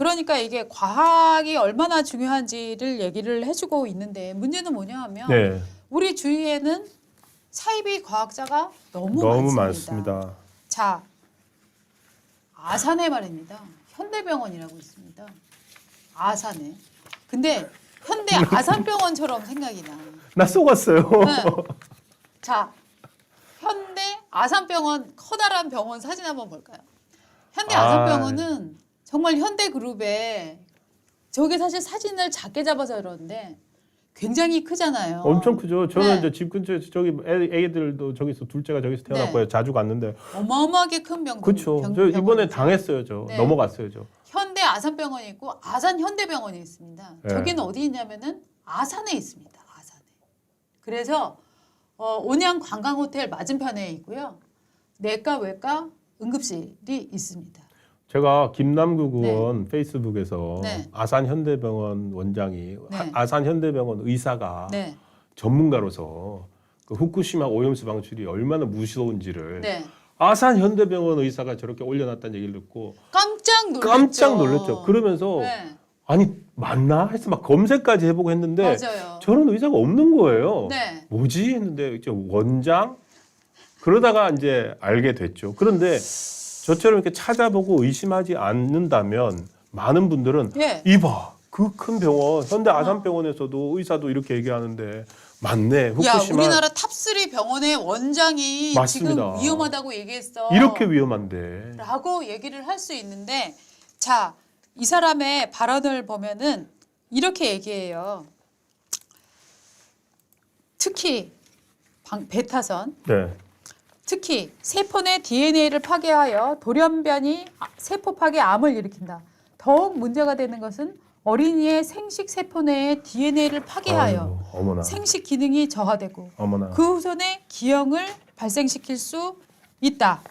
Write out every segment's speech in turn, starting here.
그러니까 이게 과학이 얼마나 중요한지를 얘기를 해주고 있는데 문제는 뭐냐 하면 네, 우리 주위에는 사이비 과학자가 너무, 너무 많습니다. 많습니다. 자, 아산에 말입니다. 현대병원이라고 있습니다. 아산에. 근데 현대 아산병원처럼 생각이 나. 나 속았어요. 네. 자, 현대 아산병원 커다란 병원 사진 한번 볼까요? 현대 아, 아산병원은 정말 현대그룹에 저게 사실 사진을 작게 잡아서 그러는데 굉장히 크잖아요. 엄청 크죠. 저는 네. 이제 집 근처에 저기 애, 애기들도 저기서 둘째가 저기서 태어났고요. 자주 갔는데. 어마어마하게 큰 병원. 그렇죠. 병- 저 이번에 병원이죠. 당했어요. 저 네. 넘어갔어요. 저. 현대 아산병원이 있고 아산 현대병원이 있습니다. 네. 저기는 어디 있냐면은 아산에 있습니다. 아산에. 그래서 어, 온양 관광호텔 맞은편에 있고요. 내과 외과 응급실이 있습니다. 제가 김남국 의원 페이스북에서 네. 아산 현대병원 원장이 네. 아 산 현대병원 의사가 네, 전문가로서 그 후쿠시마 오염수 방출이 얼마나 무서운지를 네. 아산 현대병원 의사가 저렇게 올려놨다는 얘기를 듣고 깜짝 놀랐죠. 깜짝 놀랐죠. 그러면서 네, 아니 맞나 해서 막 검색까지 해보고 했는데 맞아요. 저런 의사가 없는 거예요. 네, 뭐지 했는데 이제 원장 그러다가 이제 알게 됐죠. 그런데 저처럼 이렇게 찾아보고 의심하지 않는다면 많은 분들은 예. 이봐 그 큰 병원 현대 아산병원에서도 의사도 이렇게 얘기하는데 맞네 야, 후쿠시마 우리나라 탑3 병원의 원장이 맞습니다. 지금 위험하다고 얘기했어. 이렇게 위험한데 라고 얘기를 할 수 있는데 자, 이 사람의 발언을 보면은 이렇게 얘기해요. 특히 방, 베타선 네 특히 세포 내 DNA를 파괴하여 돌연변이 아- 세포 파괴 암을 일으킨다. 더욱 문제가 되는 것은 어린이의 생식 세포 내의 DNA를 파괴하여 아이고, 생식 기능이 저하되고 어머나 그 후손에 기형을 발생시킬 수 있다.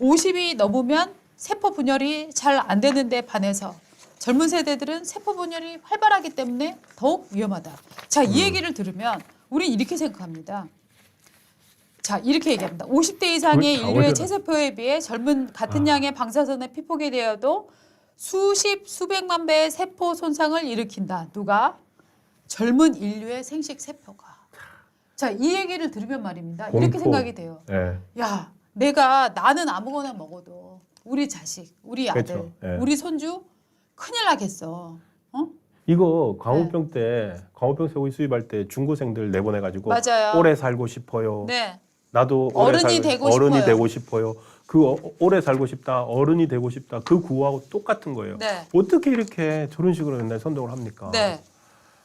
50이 넘으면 세포 분열이 잘 안 되는데 반해서 젊은 세대들은 세포 분열이 활발하기 때문에 더욱 위험하다. 자, 음. 이 얘기를 들으면 우린 이렇게 생각합니다. 자, 이렇게 얘기합니다. 50대 이상의 다 인류의. 체세포에 비해 젊은 같은 아. 양의 방사선에 피폭이 되어도 수십 수백만 배의 세포 손상을 일으킨다. 누가? 젊은 인류의 생식 세포가. 자, 이 얘기를 들으면 말입니다. 이렇게 공포. 생각이 돼요. 네. 야, 내가 나는 아무거나 먹어도 우리 자식, 우리 아들. 예. 우리 손주 큰일 나겠어. 어? 이거 광우병 때 광우병 새우이 수입할 때 중고생들 내보내가지고 맞아요. 오래 살고 싶어요. 네. 나도 어른이 살- 되고 어른이 싶어요. 되고 싶어요. 그 어, 오래 살고 싶다. 어른이 되고 싶다. 그 구호하고 똑같은 거예요. 네. 어떻게 이렇게 저런 식으로 맨날 선동을 합니까? 네.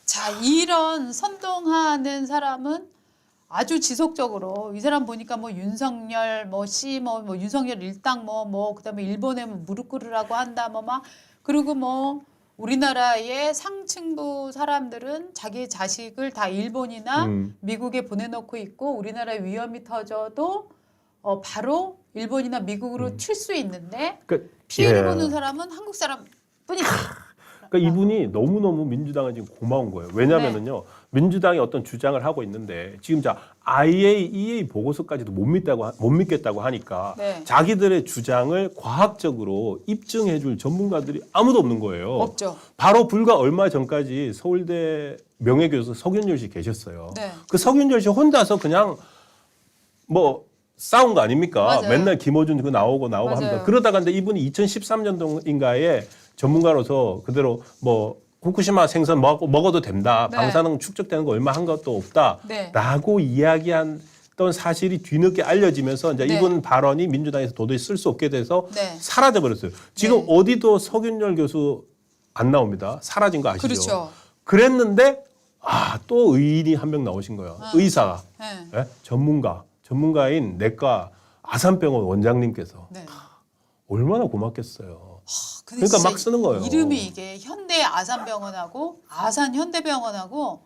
자, 이런 선동하는 사람은 아주 지속적으로 이 사람 보니까 뭐 윤석열 뭐씨뭐 뭐 윤석열 일당 뭐 뭐 그다음에 일본에 뭐 무릎 꿇으라고 한다 뭐 막 그리고 뭐 우리나라의 상층부 사람들은 자기 자식을 다 일본이나 음. 미국에 보내놓고 있고 우리나라에 위험이 터져도 어 바로 일본이나 미국으로 튈수 있는데 그러니까, 피해를 예. 보는 사람은 한국 사람 뿐이다. 그러니까 이분이 너무 너무 민주당은 지금 고마운 거예요. 왜냐하면은요, 네. 민주당이 어떤 주장을 하고 있는데 지금 자 IAEA 보고서까지도 못 믿다고 하- 못 믿겠다고 하니까 네. 자기들의 주장을 과학적으로 입증해 줄 전문가들이 아무도 없는 거예요. 없죠. 바로 불과 얼마 전까지 서울대 명예교수 석윤열 씨 계셨어요. 네. 그 석윤열 씨 혼자서 그냥 뭐 싸운 거 아닙니까? 맞아요. 맨날 김어준 그 나오고 나오고 맞아요. 합니다. 그러다가 근데 이분이 2013년도인가에 전문가로서 그대로 뭐 후쿠시마 생선 먹, 먹어도 된다. 네. 방사능 축적되는 거 얼마 한 것도 없다. 네. 라고 이야기한 던 사실이 뒤늦게 알려지면서 이제 네. 이분 발언이 민주당에서 도저히 쓸 수 없게 돼서 네. 사라져 버렸어요. 지금 네. 어디도 석윤열 교수 안 나옵니다. 사라진 거 아시죠? 그렇죠. 그랬는데 아 또 의인이 한 명 나오신 거예요. 아. 의사, 네. 예? 전문가, 전문가인 내과 아산병원 원장님께서 네. 얼마나 고맙겠어요. 근데 그러니까 막 쓰는 거예요. 이름이 이게 현대 아산병원하고 아산 현대병원하고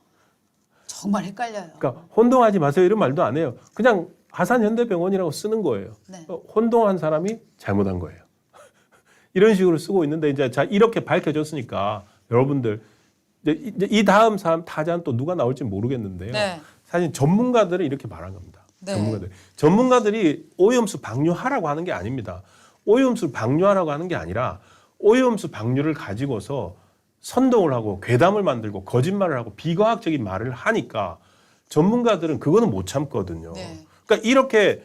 정말 헷갈려요. 그러니까 혼동하지 마세요 이런 말도 안 해요. 그냥 아산 현대병원이라고 쓰는 거예요. 네. 어, 혼동한 사람이 잘못한 거예요. 이런 식으로 쓰고 있는데 이제 자 이렇게 밝혀졌으니까 여러분들 이제 이 다음 사람 타자는 또 누가 나올지 모르겠는데요. 네. 사실 전문가들은 이렇게 말한 겁니다. 네. 전문가들. 전문가들이 오염수 방류하라고 하는 게 아닙니다. 오염수 방류하라고 하는 게 아니라 오염수 방류를 가지고서 선동을 하고 괴담을 만들고 거짓말을 하고 비과학적인 말을 하니까 전문가들은 그거는 못 참거든요. 네. 그러니까 이렇게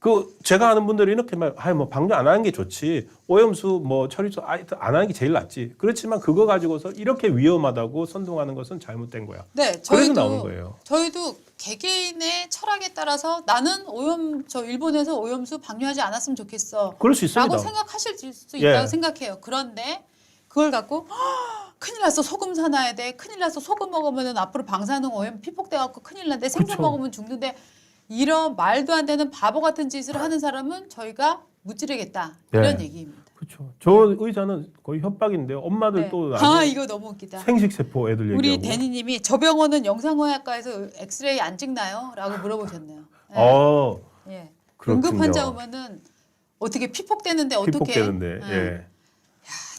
그 제가 아는 분들이 이렇게 말, 아이 뭐 방류 안 하는 게 좋지 오염수 뭐 아이 안 하는 게 제일 낫지. 그렇지만 그거 가지고서 이렇게 위험하다고 선동하는 것은 잘못된 거야. 네, 저희도 나오는 거예요. 저희도 개개인의 철학에 따라서 나는 오염 저 일본에서 오염수 방류하지 않았으면 좋겠어. 그럴 수 있습니다. 라고 생각하실 수 예. 있다고 생각해요. 그런데 그걸 갖고 "헉, 큰일 났어 소금 사놔야 돼. 큰일 났어 소금 먹으면 앞으로 방사능 오염 피폭돼 갖고 큰일 난데 생선 그쵸. 먹으면 죽는데 이런 말도 안 되는 바보 같은 짓을 하는 사람은 저희가 무찌르겠다 이런 네. 얘기입니다. 그렇죠. 저 의사는 거의 협박인데요. 엄마들 네. 또 아 이거 너무 웃기다. 생식 세포 애들 우리 얘기하고. 대니님이 저 병원은 영상의학과에서 엑스레이 안 찍나요? 라고 물어보셨네요. 네. 어, 예. 그렇군요. 응급 환자 오면은 어떻게 피폭되는데 어떻게? 피폭되는데. 예. 예.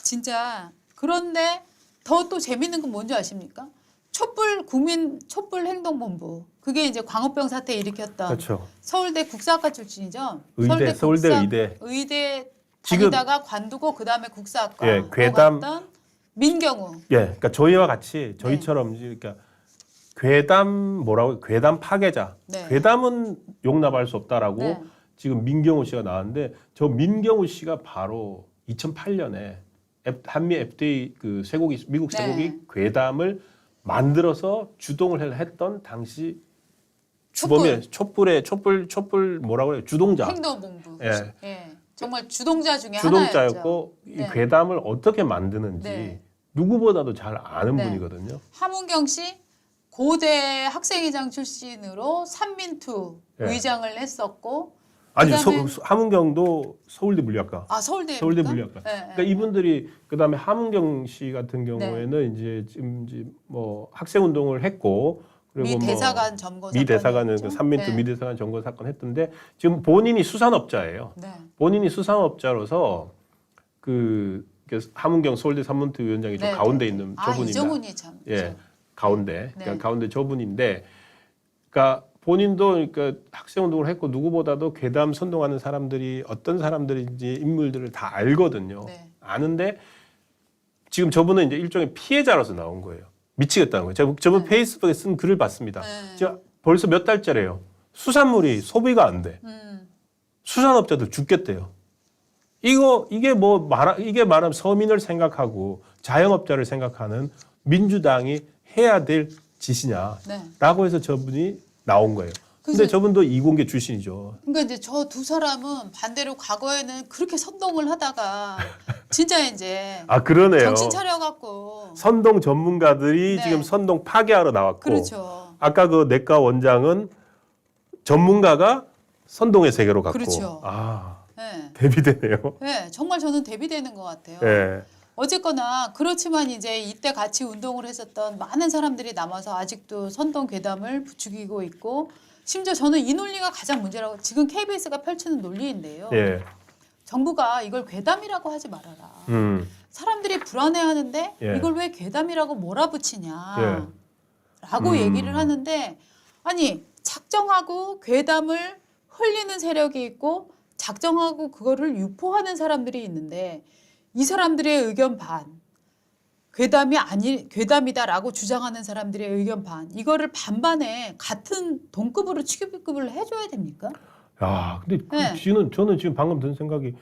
진짜 그런데 더 또 재밌는 건 뭔지 아십니까? 촛불 국민 촛불 행동본부 그게 이제 광우병 사태 일으켰던 그렇죠. 서울대 국사학과 출신이죠. 의대, 서울대 국사- 의대. 의대 다니다가 관두고 그 다음에 국사학과 예, 괴담- 민경우. 예, 그러니까 저희와 같이 저희처럼 이제 그러니까 괴담 뭐라고 괴담 파괴자. 네. 괴담은 용납할 수 없다라고 네. 지금 민경우 씨가 나왔는데 저 민경우 씨가 바로 2008년에 한미 FDA 그 쇠고기 미국 네. 쇠고기 괴담을 만들어서 주동을 해- 했던 당시 촛불. 촛불의 촛불 촛불 뭐라고 해요 주동자 행동본부. 예. 예. 정말 주동자 중에 하나였죠. 주동자였고 이 네. 괴담을 어떻게 만드는지 네. 누구보다도 잘 아는 네. 분이거든요. 하문경 씨 고대 학생회장 출신으로 삼민투 예. 의장을 했었고 아니 그다음에- 서, 하문경도 서울대 물리학과. 아 서울대 서울대 물리학과. 그러니까 이분들이 그다음에 하문경 씨 같은 경우에는 이제 지금 이제 뭐 학생 운동을 했고 그리고 미 뭐 대사관 점거 미 대사관은. 그 삼민투 네. 미 대사관 점거 사건 했던데 지금 본인이 수산업자예요. 네. 본인이 수산업자로서 그 하문경 서울대 삼문투 위원장이 저 네, 가운데 네. 있는 아 저분입니다. 이정훈이 참. 예, 가운데. 그러니까 네. 가운데 저분인데, 그러니까 본인도 그러니까 학생 운동을 했고 누구보다도 괴담 선동하는 사람들이 어떤 사람들인지 인물들을 다 알거든요. 네. 아는데 지금 저분은 이제 일종의 피해자로서 나온 거예요. 미치겠다는 거예요. 제가 저분 네. 페이스북에 쓴 글을 봤습니다. 네. 벌써 몇 달째래요. 수산물이 소비가 안 돼. 음. 수산업자들 죽겠대요. 이거 이게 뭐말 이게 말하면 서민을 생각하고 자영업자를 생각하는 민주당이 해야 될 짓이냐라고 네. 해서 저분이 나온 거예요. 근데 저분도 이공계 출신이죠. 그러니까 이제 저 두 사람은 반대로 과거에는 그렇게 선동을 하다가 진짜 이제 아 그러네요. 정신 차려갖고 선동 전문가들이 네. 지금 선동 파괴하러 나왔고 그렇죠. 아까 그 내과 원장은 전문가가 선동의 세계로 갔고 그렇죠. 아 네. 대비되네요. 네, 정말 저는 대비되는 것 같아요. 예. 어쨌거나 그렇지만 이제 이때 같이 운동을 했었던 많은 사람들이 남아서 아직도 선동 괴담을 부추기고 있고 심지어 저는 이 논리가 가장 문제라고 지금 KBS가 펼치는 논리인데요. 예. 정부가 이걸 괴담이라고 하지 말아라. 음. 사람들이 불안해하는데 예. 이걸 왜 괴담이라고 몰아붙이냐? 예. 라고 음. 얘기를 하는데 아니 작정하고 괴담을 흘리는 세력이 있고 작정하고 그거를 유포하는 사람들이 있는데 이 사람들의 의견 반 괴담이 아니 괴담이다라고 주장하는 사람들의 의견 반 이거를 반반에 같은 동급으로 취급을 해줘야 됩니까? 야, 근데 그 네. 지는 저는 지금 방금 든 생각이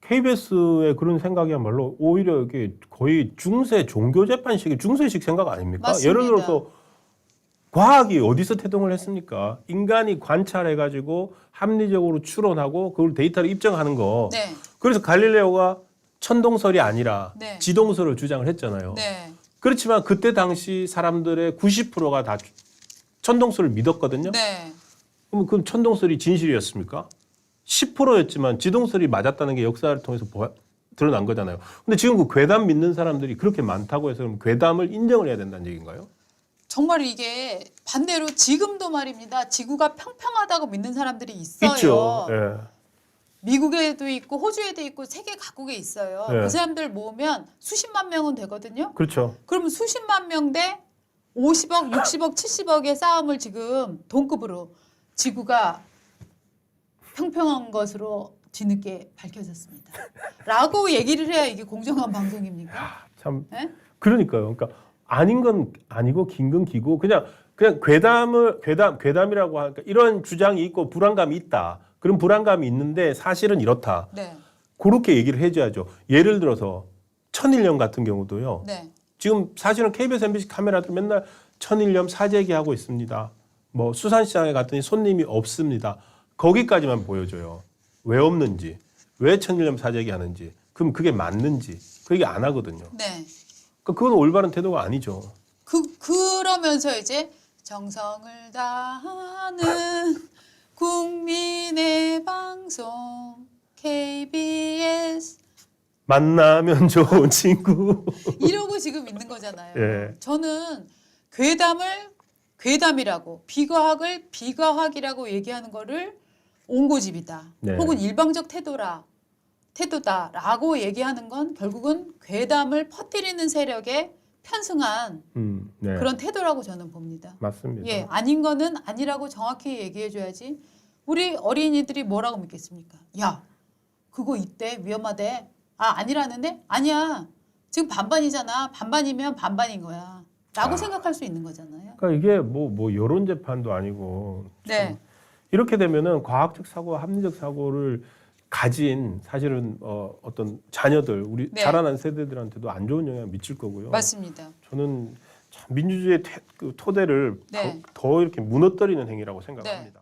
KBS의 그런 생각이야말로 오히려 이게 거의 중세 종교 재판식의 중세식 생각 아닙니까? 맞습니다. 예를 들어서 과학이 어디서 태동을 했습니까? 인간이 관찰해 가지고 합리적으로 추론하고 그걸 데이터를 입증하는 거. 네, 그래서 갈릴레오가 천동설이 아니라 네. 지동설을 주장을 했잖아요. 네, 그렇지만 그때 당시 사람들의 90%가 다 천동설을 믿었거든요. 네. 그럼 그 천동설이 진실이었습니까? 10%였지만 지동설이 맞았다는 게 역사를 통해서 보아- 드러난 거잖아요. 근데 지금 그 괴담 믿는 사람들이 그렇게 많다고 해서 그럼 괴담을 인정을 해야 된다는 얘기인가요? 정말 이게 반대로 지금도 말입니다. 지구가 평평하다고 믿는 사람들이 있어요. 있죠. 예. 미국에도 있고 호주에도 있고 세계 각국에 있어요. 네. 그 사람들 모으면 수십만 명은 되거든요. 그렇죠. 그러면 수십만 명 대 50억, 60억, 70억의 싸움을 지금 동급으로 지구가 평평한 것으로 뒤늦게 밝혀졌습니다. 라고 얘기를 해야 이게 공정한 방송입니까? 참 네? 그러니까요. 그러니까 아닌 건 아니고 긴 건 기고 그냥 그냥 괴담을 괴담 괴담이라고 하니까 이런 주장이 있고 불안감이 있다. 그런 불안감이 있는데 사실은 이렇다. 네. 그렇게 얘기를 해줘야죠. 예를 들어서 천일염 같은 경우도요. 네. 지금 사실은 KBS, MBC 카메라들 맨날 천일염 사재기 하고 있습니다. 뭐 수산시장에 갔더니 손님이 없습니다. 거기까지만 보여줘요. 왜 없는지, 왜 천일염 사재기 하는지, 그럼 그게 맞는지 그 얘기 안 하거든요. 네. 그건 올바른 태도가 아니죠. 그 그러면서 이제 정성을 다하는 국민의 방송 KBS 만나면 좋은 친구. 이러고 지금 있는 거잖아요. 예. 저는 괴담을 괴담이라고 비과학을 비과학이라고 얘기하는 거를 옹고집이다. 네. 혹은 일방적 태도라 태도다라고 얘기하는 건 결국은 괴담을 퍼뜨리는 세력에 편승한 음, 네. 그런 태도라고 저는 봅니다. 맞습니다. 예, 아닌 거는 아니라고 정확히 얘기해 줘야지. 우리 어린이들이 뭐라고 믿겠습니까? 야, 그거 이때 위험하대. 아, 아니라는데? 아니야. 지금 반반이잖아. 반반이면 반반인 거야. 라고 아. 생각할 수 있는 거잖아요. 그러니까 이게 뭐 뭐 여론 재판도 아니고 참 네. 이렇게 되면은 과학적 사고와 합리적 사고를 가진 사실은 어, 어떤 자녀들 우리 네. 자라난 세대들한테도 안 좋은 영향을 미칠 거고요. 맞습니다. 저는 참 민주주의의 태- 그 토대를 네. 더, 더 이렇게 무너뜨리는 행위라고 생각합니다.